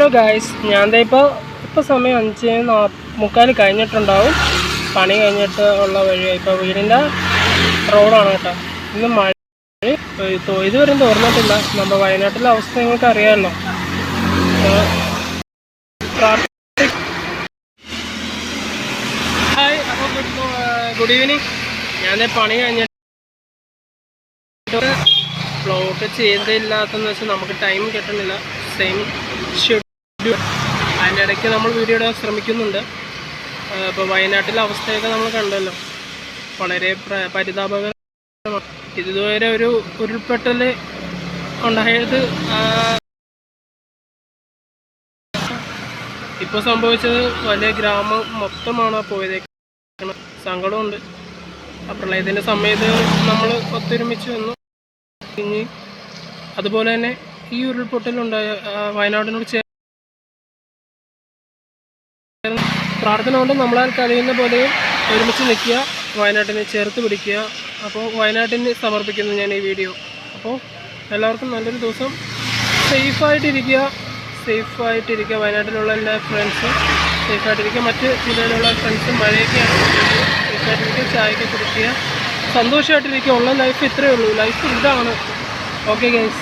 Hello guys ഞാൻ ദേ ഇപ്പോൾ ഇപ്പോൾ സമയം അഞ്ച് മുക്കാൽ കഴിഞ്ഞിട്ടുണ്ടാവും. പണി കഴിഞ്ഞിട്ട് ഉള്ള വഴി ഇപ്പോൾ വീടിന്റെ റോഡാണ് കേട്ടോ. ഇന്ന് മഴ. ഇതുവരെയും തോർന്നിട്ടില്ല. നമ്മുടെ വയനാട്ടിലെ അവസ്ഥ നിങ്ങൾക്ക് അറിയാമല്ലോ. ഹായ് ഗുഡ് ഈവനിങ് ഞാൻ പണി കഴിഞ്ഞിട്ട് ഫ്ലോട്ട് ചെയ്തില്ലാത്തെന്ന് വെച്ചാൽ നമുക്ക് ടൈം കിട്ടുന്നില്ല. സെയിം ഷെഡ്യൂൾ അതിന്റെ ഇടയ്ക്ക് നമ്മൾ വീഡിയോ ഇടാൻ ശ്രമിക്കുന്നുണ്ട്. ഇപ്പോൾ വയനാട്ടിലെ അവസ്ഥയൊക്കെ നമ്മൾ കണ്ടല്ലോ. വളരെ പ്ര- പരിതാപകരമാണ്. ഇതുവരെ ഒരു ഉരുൾപൊട്ടൽ ഉണ്ടായത് ഇപ്പോൾ സംഭവിച്ചത് വലിയ ഗ്രാമം മൊത്തമാണ് പോയതേക്ക് സങ്കടമുണ്ട്. ആ പ്രളയത്തിന്റെ സമയത്ത് നമ്മൾ ഒത്തൊരുമിച്ച് വന്നു. ഇനി അതുപോലെ തന്നെ ഈ ഉരുൾപൊട്ടലുണ്ടായ വയനാടിനോട് ചേർന്ന് പ്രാർത്ഥന കൊണ്ട് നമ്മളാൽ കഴിയുന്ന പോലെ ഒരുമിച്ച് നിൽക്കുക വയനാട്ടിനെ ചേർത്ത് പിടിക്കുക. അപ്പോൾ വയനാട്ടിന് സമർപ്പിക്കുന്നു ഞാൻ ഈ വീഡിയോ. അപ്പോൾ എല്ലാവർക്കും നല്ലൊരു ദിവസം. സേഫായിട്ടിരിക്കുക. സേഫായിട്ടിരിക്കുക വയനാട്ടിലുള്ള എല്ലാ ഫ്രണ്ട്സും സേഫായിട്ടിരിക്കുക. മറ്റ് ജില്ലയിലുള്ള ഫ്രണ്ട്സും മഴയൊക്കെയാണ്. സേഫായിട്ടിരിക്കുക. ചായയൊക്കെ കുടിക്കുക. സന്തോഷമായിട്ടിരിക്കുക ഉള്ള ലൈഫ് ഇത്രയേ ഉള്ളൂ. ലൈഫ് ഇതാണ്. Okay guys